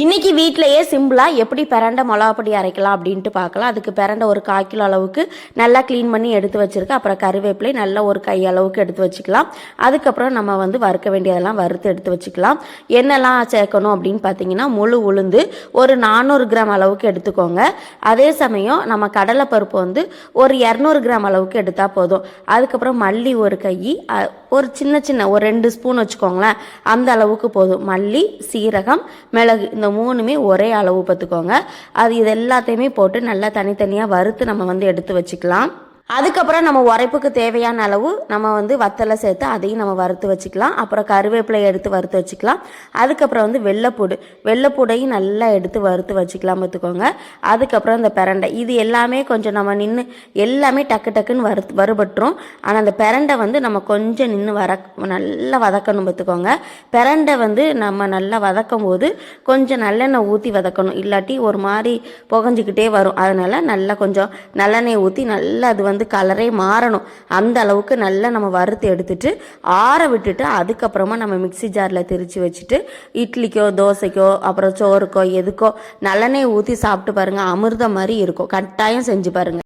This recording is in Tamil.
இன்னைக்கு வீட்டிலையே சிம்பிளாக எப்படி பிரண்டை மிளகாப்பொடி அரைக்கலாம் அப்படின்ட்டு பார்க்கலாம். அதுக்கு பிரண்டை ஒரு கால் கிலோ அளவுக்கு நல்லா க்ளீன் பண்ணி எடுத்து வச்சுருக்கேன் அப்புறம் கருவேப்பிலை நல்லா ஒரு கை அளவுக்கு எடுத்து வச்சுக்கலாம். அதுக்கப்புறம் நம்ம வந்து வறுக்க வேண்டியதெல்லாம் வறுத்து எடுத்து வச்சுக்கலாம். என்னெல்லாம் சேர்க்கணும் அப்படின்னு பார்த்தீங்கன்னா முழு உளுந்து ஒரு நானூறு கிராம் அளவுக்கு எடுத்துக்கோங்க. அதே சமயம் நம்ம கடலைப்பருப்பு வந்து ஒரு இரநூறு கிராம் அளவுக்கு எடுத்தால் போதும். அதுக்கப்புறம் மல்லி ஒரு கை ஒரு சின்ன சின்ன ஒரு ரெண்டு ஸ்பூன் வச்சுக்கோங்களேன். அந்த அளவுக்கு போதும். மல்லி சீரகம் மிளகு இந்த மூணுமே ஒரே அளவு பார்த்துக்கோங்க. அது இது எல்லாத்தையுமே போட்டு நல்லா தனித்தனியாக வறுத்து நம்ம வந்து எடுத்து வச்சுக்கலாம். அதுக்கப்புறம் நம்ம உரைப்புக்கு தேவையான அளவு நம்ம வந்து வத்தலை சேர்த்து அதையும் நம்ம வறுத்து வச்சுக்கலாம். அப்புறம் கருவேப்பிலை எடுத்து வறுத்து வச்சுக்கலாம். அதுக்கப்புறம் வந்து வெள்ளைப்பூடு. வெள்ளைப்பூடையும் நல்லா எடுத்து வறுத்து வச்சுக்கலாம் பார்த்துக்கோங்க. அதுக்கப்புறம் இந்த பிரண்டை. இது எல்லாமே கொஞ்சம் நம்ம நின்று எல்லாமே டக்கு டக்குன்னு வறுத்து வறுபட்டுரும். ஆனால் அந்த பிரண்டை வந்து நம்ம கொஞ்சம் நின்று வர நல்லா வதக்கணும் பார்த்துக்கோங்க. பிரண்டை வந்து நம்ம நல்லா வதக்கும் போது கொஞ்சம் நல்லெண்ணெய் ஊற்றி வதக்கணும். இல்லாட்டி ஒரு மாதிரி புகஞ்சிக்கிட்டே வரும். அதனால் நல்லா கொஞ்சம் நல்லெண்ணெய் ஊற்றி நல்லா அது வந்து கலரே மாறணும். அந்த அளவுக்கு நல்லா நம்ம வறுத்து எடுத்துட்டு ஆற விட்டுட்டு அதுக்கப்புறமா நம்ம மிக்ஸி ஜாரில் திரித்து வச்சுட்டு இட்லிக்கோ தோசைக்கோ அப்புறம் சோறுக்கோ எதுக்கோ நல்லெண்ணெய் ஊற்றி சாப்பிட்டு பாருங்கள் அமிர்தம் மாதிரி இருக்கும். கட்டாயம் செஞ்சு பாருங்கள்